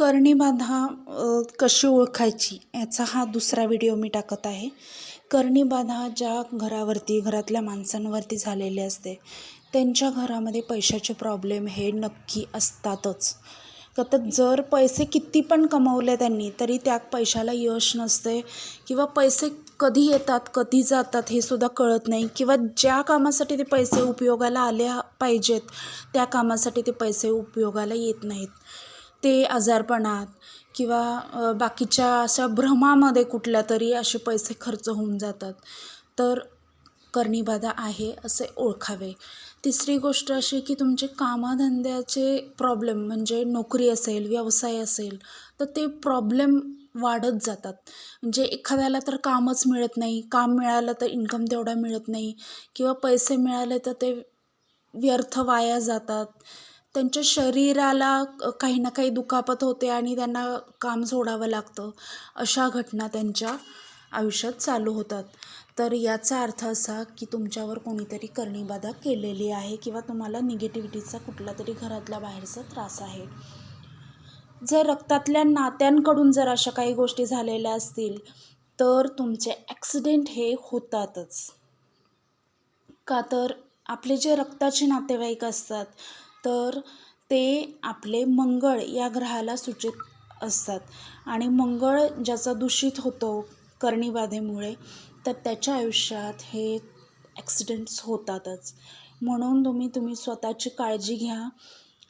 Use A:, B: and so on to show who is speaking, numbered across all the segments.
A: कर्णीबाधा कशी ओळखायची याचा हा दुसरा व्हिडिओ मी टाकत आहे. कर्णीबाधा ज्या घरावरती घरातल्या माणसांवरती झालेली असते त्यांच्या घरामध्ये पैशाचे प्रॉब्लेम हे नक्की असतातच. तर जर पैसे किती पण कमवले त्यांनी तरी त्या पैशाला यश नसते किंवा पैसे कधी येतात कधी जातात हे सुद्धा कळत नाही किंवा ज्या कामासाठी ते पैसे उपयोगाला आले पाहिजेत त्या कामासाठी ते पैसे उपयोगाला येत नाहीत. ते आजारपणात किंवा बाकीच्या अशा भ्रमामध्ये कुठल्या तरी असे पैसे खर्च होऊन जातात. तर करणीबाधा आहे असे ओळखावे. तिसरी गोष्ट अशी की तुमचे कामाधंद्याचे प्रॉब्लेम म्हणजे नोकरी असेल व्यवसाय असेल तर ते प्रॉब्लेम वाढत जातात. म्हणजे एखाद्याला तर कामच मिळत नाही काम मिळालं तर इन्कम तेवढा मिळत नाही किंवा पैसे मिळाले तर ते व्यर्थ वाया जातात. त्यांच्या शरीराला काही ना काही दुखापत होते आणि त्यांना काम सोडावं लागतं. अशा घटना त्यांच्या आयुष्यात चालू होतात. तर याचा अर्थ असा की तुमच्यावर कोणीतरी करणीबाधा केलेली आहे किंवा तुम्हाला निगेटिव्हिटीचा कुठला तरी घरातला बाहेरचा त्रास आहे. जर रक्तातल्या नात्यांकडून जर अशा काही गोष्टी झालेल्या असतील तर तुमचे ॲक्सिडेंट हे होतातच. का तर आपले जे रक्ताचे नातेवाईक असतात तर ते आपले मंगळ या ग्रहाला सूचित असतात. आणि मंगळ ज्याचा दूषित होतो करणीबाधेमुळे तर त्याच्या आयुष्यात हे ॲक्सिडेंट्स होतातच. म्हणून तुम्ही तुम्ही स्वतःची काळजी घ्या.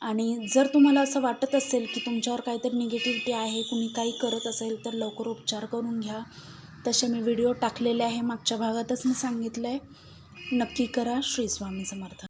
A: आणि जर तुम्हाला असं वाटत असेल की तुमच्यावर काहीतरी निगेटिव्हिटी आहे कुणी काही करत असेल तर लवकर उपचार करून घ्या. तसे मी व्हिडिओ टाकलेले आहे मागच्या भागातच मी सांगितलं आहे नक्की करा. श्री स्वामी समर्थ.